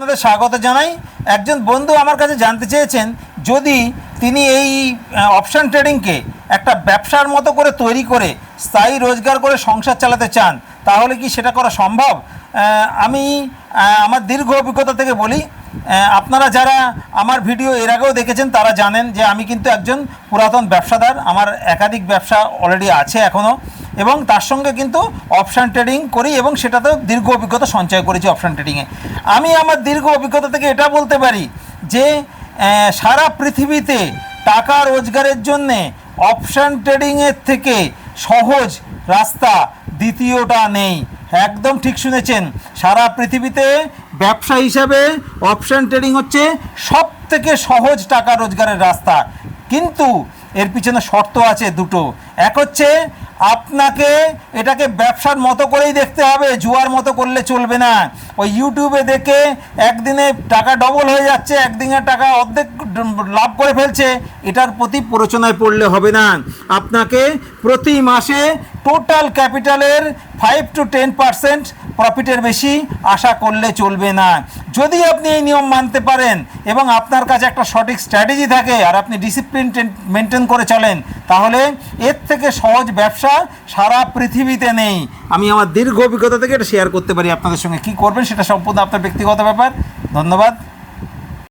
আপনাদের স্বাগত জানাই। একজন বন্ধু আমার কাছে জানতে চেয়েছেন, যদি তিনি এই অপশন ট্রেডিংকে একটা ব্যবসার মতো করে তৈরি করে স্থায়ী রোজগার করে সংসার চালাতে চান, তাহলে কি সেটা করা সম্ভব? আমি আমার দীর্ঘ অভিজ্ঞতা থেকে বলি আপনারা যারা আমার ভিডিও এর আগেও দেখেছেন, তারা জানেন যে আমি কিন্তু একজন পুরাতন ব্যবসাদার। আমার একাধিক ব্যবসা অলরেডি আছে এখনও এবং তার সঙ্গে কিন্তু অপশান ট্রেডিং করি এবং সেটাতেও দীর্ঘ অভিজ্ঞতা সঞ্চয় করেছি অপশান ট্রেডিংয়ে আমি আমার দীর্ঘ অভিজ্ঞতা থেকে এটা বলতে পারি যে সারা পৃথিবীতে টাকা রোজগারের জন্যে অপশান ট্রেডিংয়ের থেকে সহজ রাস্তা দ্বিতীয়টা নেই। একদম ঠিক শুনেছেন। সারা পৃথিবীতে ব্যবসা হিসাবে অপশান ট্রেডিং হচ্ছে সব থেকে সহজ টাকা রোজগারের রাস্তা। কিন্তু এর পিছনে শর্ত আছে দুটো। এক হচ্ছে আপনাকে এটাকে ব্যবসার মতো করেই দেখতে হবে, জুয়ার মতো করলে চলবে না। ওই ইউটিউবে দেখে একদিনে টাকা ডবল হয়ে যাচ্ছে, একদিনে টাকা অর্ধেক লাভ করে ফেলছে, এটার প্রতি প্ররোচনায় পড়লে হবে না। আপনাকে প্রতি মাসে টোটাল ক্যাপিটালের ফাইভ টু টেন পার্সেন্ট প্রফিটের বেশি আশা করলে চলবে না। যদি আপনি এই নিয়ম মানতে পারেন এবং আপনার কাছে একটা সঠিক স্ট্র্যাটেজি থাকে আর আপনি ডিসিপ্লিন মেনটেন করে চলেন, তাহলে এর থেকে সহজ ব্যবসা সারা পৃথিবীতে নেই। আমি আমার দীর্ঘ অভিজ্ঞতা থেকে এটা শেয়ার করতে পারি আপনাদের সঙ্গে। কি করবেন সেটা সম্পূর্ণ আপনার ব্যক্তিগত ব্যাপার। ধন্যবাদ।